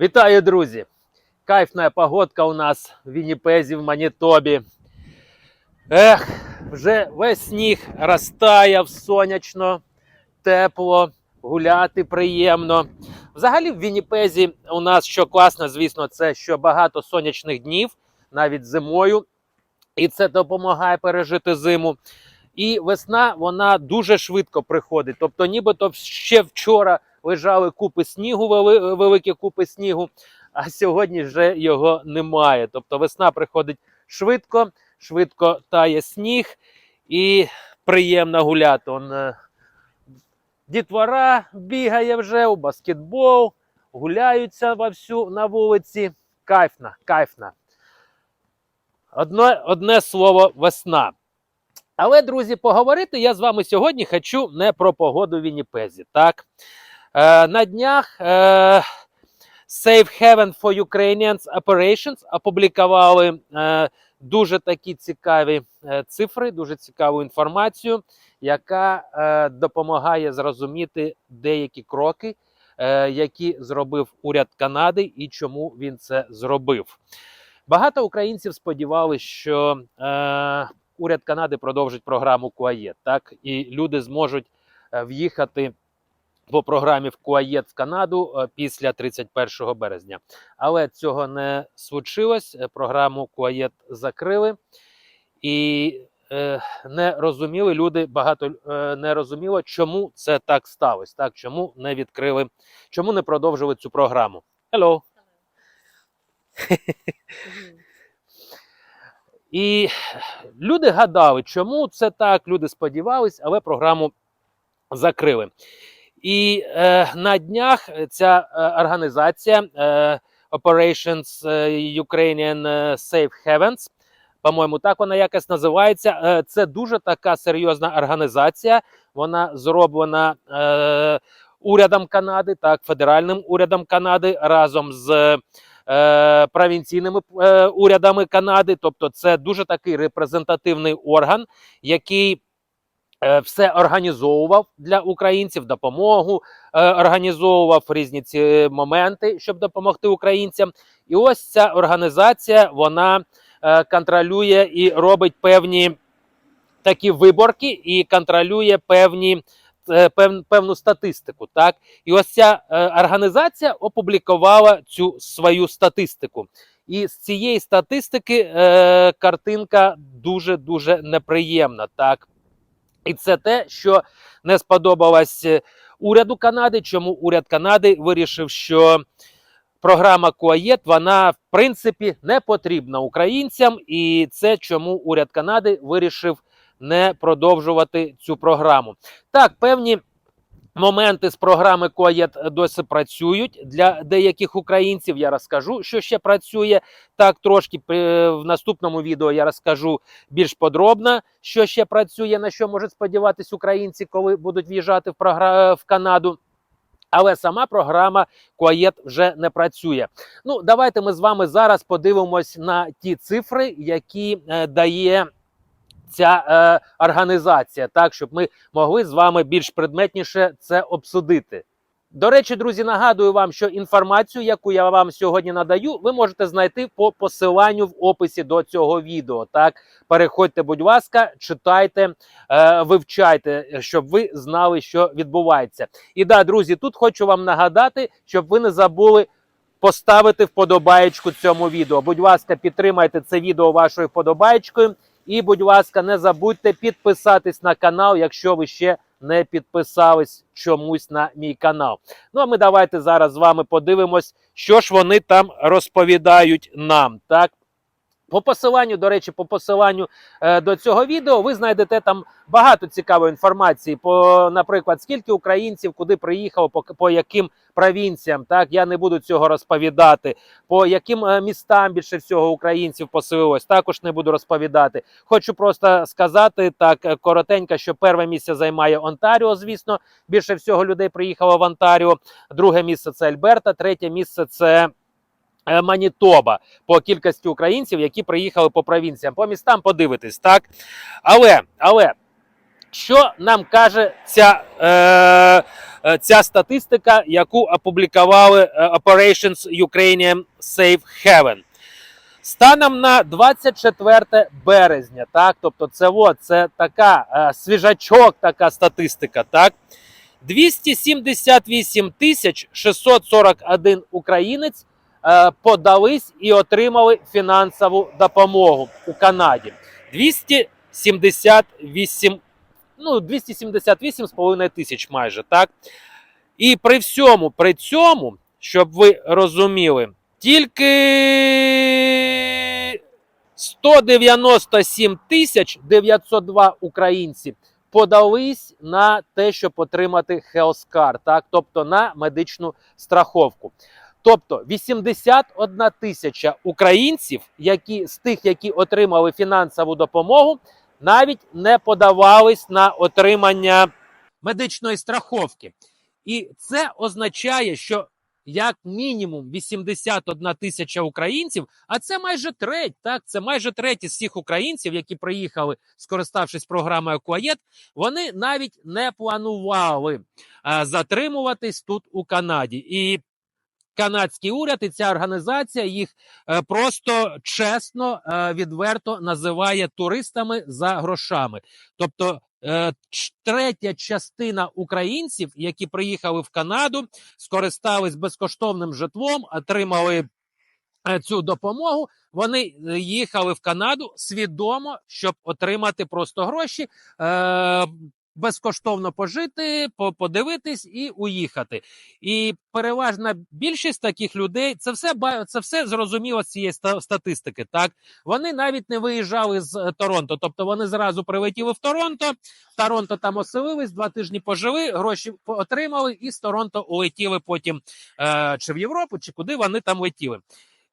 Вітаю, друзі! Кайфна погодка у нас в Вінніпезі, в Манітобі. Ех, вже весь сніг розтаяв сонячно, тепло, гуляти приємно. Взагалі, в Вінніпезі у нас що класно, звісно, це що багато сонячних днів, навіть зимою, і це допомагає пережити зиму. І весна вона дуже швидко приходить. Тобто, нібито ще вчора лежали купи снігу, великі купи снігу, а сьогодні вже його немає. Тобто весна приходить швидко, швидко тає сніг і приємно гуляти. Он, е, дітвора бігає вже у баскетбол, гуляються вовсю на вулиці. Кайфна, кайфна. Одне, одне слово весна. Але, друзі, поговорити я з вами сьогодні хочу не про погоду в Вінніпезі. Так? Е, на днях е, Safe Haven for Ukrainians Operations опублікували е, дуже такі цікаві цифри, дуже цікаву інформацію, яка допомагає зрозуміти деякі кроки, які зробив уряд Канади і чому він це зробив. Багато українців сподівалися, що е, уряд Канади продовжить програму Куаєт, так і люди зможуть в'їхати по програмі в Куаєт в Канаду е, після 31 березня. Але цього не случилось. Е, Програму Куаєт закрили і е, не розуміли люди. Багато е, не розуміло, чому це так сталося. Так, чому не відкрили, чому не продовжили цю програму. Hello. І люди гадали, чому це так. Люди сподівались, але програму закрили. І е, на днях ця е, організація е, Operations е, Ukrainian е, Safe Havens, по-моєму, так вона якось називається. Е, це дуже така серйозна організація. Вона зроблена е, урядом Канади, так, федеральним урядом Канади разом з провінційними урядами Канади. Тобто, це дуже такий репрезентативний орган, який все організовував для українців, допомогу е, організовував різні ці моменти, щоб допомогти українцям. І ось ця організація вона е, контролює і робить певні такі виборки, і контролює певні. е, пев- Певну статистику, так і ось ця е, організація опублікувала цю свою статистику. І з цієї статистики е, картинка дуже дуже неприємна. Так і це те, що не сподобалось е, уряду Канади. Чому уряд Канади вирішив, що програма Куаєт вона в принципі не потрібна українцям, і це чому уряд Канади вирішив не продовжувати цю програму. Так, певні. Моменти з програми Коєт досі працюють для деяких українців. Я розкажу, що ще працює так. Трошки е, в наступному відео я розкажу більш подробно, що ще працює, на що можуть сподіватись українці, коли будуть в'їжджати в програ... в Канаду. Але сама програма Коєт вже не працює. Ну, давайте ми з вами зараз подивимось на ті цифри, які е, дає ця е, організація, так щоб ми могли з вами більш предметніше це обсудити. До речі, друзі, нагадую вам, що інформацію, яку я вам сьогодні надаю, ви можете знайти по посиланню в описі до цього відео. Так, переходьте, будь ласка, читайте, е, вивчайте, щоб ви знали, що відбувається. І да, друзі, тут хочу вам нагадати, щоб ви не забули. Поставити вподобаєчку цьому відео. Будь ласка, підтримайте це відео вашою вподобаєчкою. І, будь ласка, не забудьте підписатись на канал, якщо ви ще не підписались чомусь на мій канал. Ну а ми давайте зараз з вами подивимось, що ж вони там розповідають нам. Так. По посиланню, до речі, по посиланню е, до цього відео ви знайдете там багато цікавої інформації. По, наприклад, скільки українців куди приїхало, по, по яким провінціям. Так я не буду цього розповідати. По яким е, містам більше всього українців поселилось, також не буду розповідати. Хочу просто сказати так е, коротенько, що перше місце займає Онтаріо. Звісно, більше всього людей приїхало в Онтаріо. Друге місце це Альберта, третє місце це. Е, Манітоба по кількості українців, які приїхали по провінціям, по містам подивитись, так? Але, але що нам каже ця е, е, ця статистика, яку опублікували е, Operations Ukrainian Safe Haven. Станом на 24 березня, так, тобто це, от, це така е, свіжачок, така статистика, так. 278 тисяч 641 українець подались і отримали фінансову допомогу у Канаді. 278, ну, 278,5 тисяч майже, так? І при всьому, при цьому, щоб ви розуміли, тільки 197 тисяч 902 українці подались на те, щоб отримати Health так, тобто на медичну страховку. Тобто 81 тисяча українців, які з тих, які отримали фінансову допомогу, навіть не подавались на отримання медичної страховки. І це означає, що як мінімум 81 тисяча українців, а це майже треть, так це майже треть із всіх українців, які приїхали, скориставшись програмою Куаєт, вони навіть не планували а, затримуватись тут у Канаді. І канадський уряд і ця організація їх е, просто чесно, е, відверто називає туристами за грошами. Тобто е, третя частина українців, які приїхали в Канаду, скористались безкоштовним житлом, отримали цю допомогу. Вони їхали в Канаду свідомо, щоб отримати просто гроші. Безкоштовно пожити, по- подивитись і уїхати. І переважна більшість таких людей це все це все зрозуміло з цієї статистики. Так вони навіть не виїжджали з е, Торонто, тобто вони зразу прилетіли в Торонто. Торонто там оселились, два тижні пожили, гроші отримали, і з Торонто улетіли потім е, чи в Європу, чи куди вони там летіли.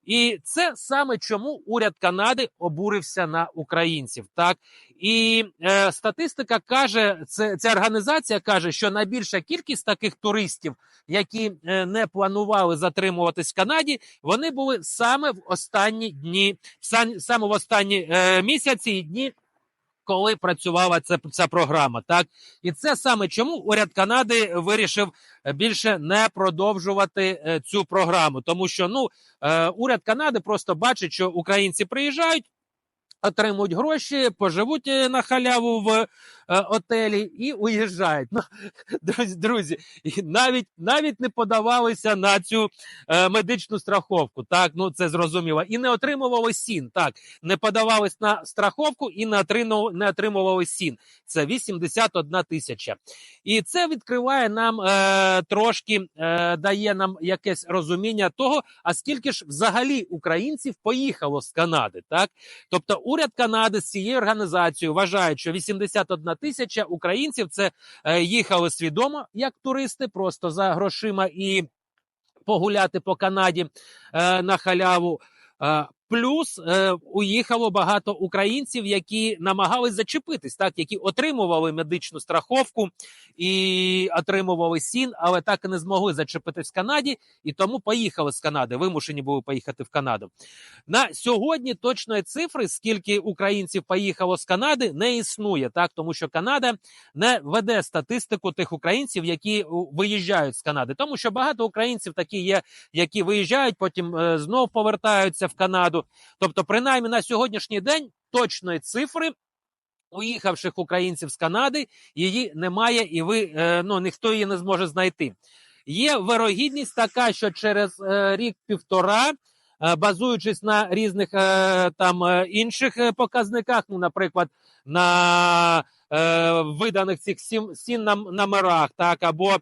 І це саме чому уряд Канади обурився на українців. Так і е, статистика каже, це ця організація каже, що найбільша кількість таких туристів, які е, не планували затримуватись в Канаді, вони були саме в останні дні, сан- саме в останні е, місяці і дні. Коли працювала ця, ця програма, так? І це саме чому уряд Канади вирішив е, більше не продовжувати е, цю програму, тому що ну е, уряд Канади просто бачить, що українці приїжджають, отримують гроші, поживуть е, на халяву в е, отелі і уїжджають. Ну, друзі, друзі, навіть навіть не подавалися на цю е, медичну страховку. Так, ну це зрозуміло, і не отримували сін. Так, не подавались на страховку і не отримували, не отримували сін. Це 81 тисяча. І це відкриває нам е, трошки, е, дає нам якесь розуміння того, а скільки ж взагалі українців поїхало з Канади, так тобто уряд Канади з цією організацією вважає, що 81 тисяча українців це е, їхали свідомо як туристи, просто за грошима і погуляти по Канаді е, на халяву. Плюс е, уїхало багато українців, які намагались зачепитись, так які отримували медичну страховку і отримували сін, але так і не змогли зачепитись в Канаді, і тому поїхали з Канади. Вимушені були поїхати в Канаду. На сьогодні точної цифри, скільки українців поїхало з Канади, не існує, так тому що Канада не веде статистику тих українців, які виїжджають з Канади, тому що багато українців такі є, які виїжджають, потім е, знов повертаються в Канаду. Тобто, принаймні на сьогоднішній день точної цифри. Уїхавших українців з Канади її немає, і ви е, ну ніхто її не зможе знайти. Є вирогідність така, що через е, рік-півтора, е, базуючись на різних там інших показниках, ну, наприклад, на виданих цих сім, сім номерах, так або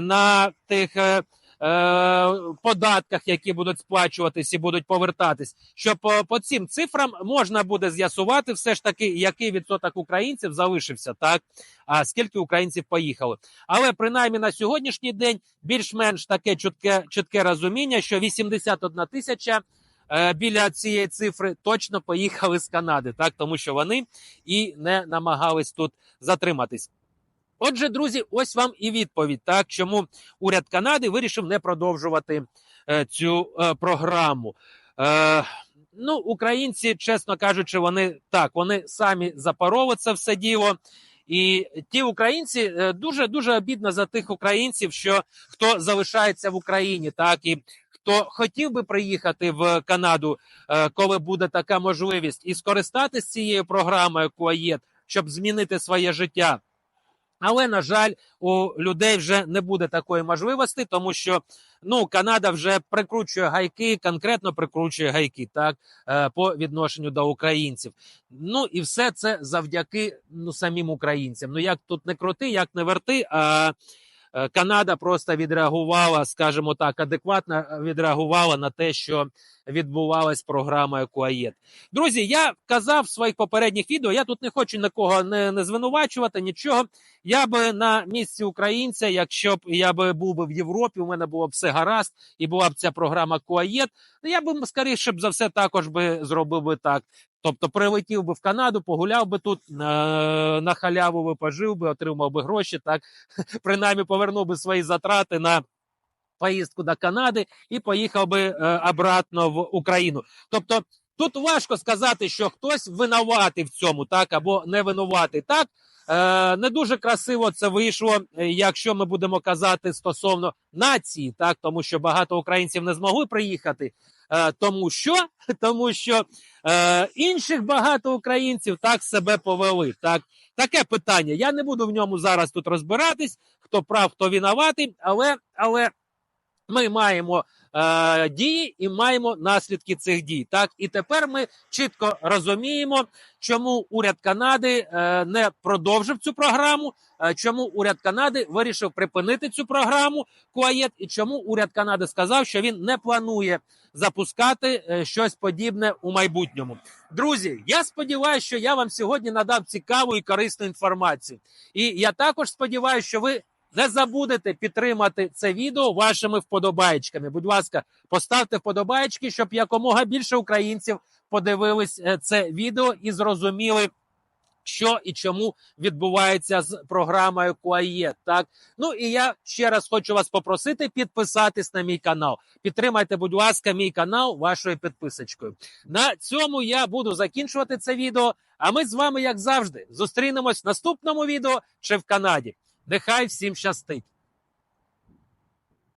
на тих. Е, е, Податках, які будуть сплачуватись і будуть повертатись, що по, по цим цифрам можна буде з'ясувати все ж таки, який відсоток українців залишився, так а скільки українців поїхали. Але принаймні на сьогоднішній день більш-менш таке чутке, чітке розуміння, що 81 тисяча е, біля цієї цифри точно поїхали з Канади, так тому що вони і не намагались тут затриматись. Отже, друзі, ось вам і відповідь, так чому уряд Канади вирішив не продовжувати е, цю е, програму. Е, ну, українці, чесно кажучи, вони так, вони самі запороли це все діло. І ті українці е, дуже дуже обідно за тих українців, що хто залишається в Україні, так і хто хотів би приїхати в Канаду, е, коли буде така можливість, і скористатися цією програмою КУАЄД, щоб змінити своє життя. Але на жаль, у людей вже не буде такої можливості, тому що ну Канада вже прикручує гайки, конкретно прикручує гайки, так е, по відношенню до українців. Ну і все це завдяки ну самим українцям. Ну як тут не крути, як не верти. А Канада просто відреагувала, скажімо так, адекватно відреагувала на те, що відбувалась програмою КУАЄД. Друзі, я казав в своїх попередніх відео. Я тут не хочу нікого не, не звинувачувати, нічого. Я би на місці українця, якщо б я би був би в Європі, у мене було б все гаразд, і була б ця програма КУАЄД, ну я би скоріше б за все також би зробив би так. Тобто прилетів би в Канаду, погуляв би тут е, на халяву би пожив би, отримав би гроші, так принаймні повернув би свої затрати на поїздку до Канади і поїхав би е, обратно в Україну. Тобто тут важко сказати, що хтось винуватий в цьому, так або не винуватий. Так е, не дуже красиво це вийшло, е, якщо ми будемо казати стосовно нації, так тому що багато українців не змогли приїхати. Е, тому що тому що е, інших багато українців так себе повели. Так таке питання. Я не буду в ньому зараз тут розбиратись, хто прав, хто винуватий, але але ми маємо е, дії і маємо наслідки цих дій. Так і тепер ми чітко розуміємо, чому уряд Канади е, не продовжив цю програму. е, Чому уряд Канади вирішив припинити цю програму КУАЄД, і чому уряд Канади сказав, що він не планує запускати е, щось подібне у майбутньому? Друзі, я сподіваюся, що я вам сьогодні надав цікаву і корисну інформацію. І я також сподіваюся, що ви не забудете підтримати це відео вашими вподобаєчками. Будь ласка, поставте вподобаєчки, щоб якомога більше українців подивились е, це відео і зрозуміли. Що і чому відбувається з програмою КУАЄ, так ну і я ще раз хочу вас попросити підписатись на мій канал. Підтримайте, будь ласка, мій канал вашою підписочкою. На цьому я буду закінчувати це відео. А ми з вами, як завжди, зустрінемось в наступному відео чи в Канаді. Нехай всім щастить!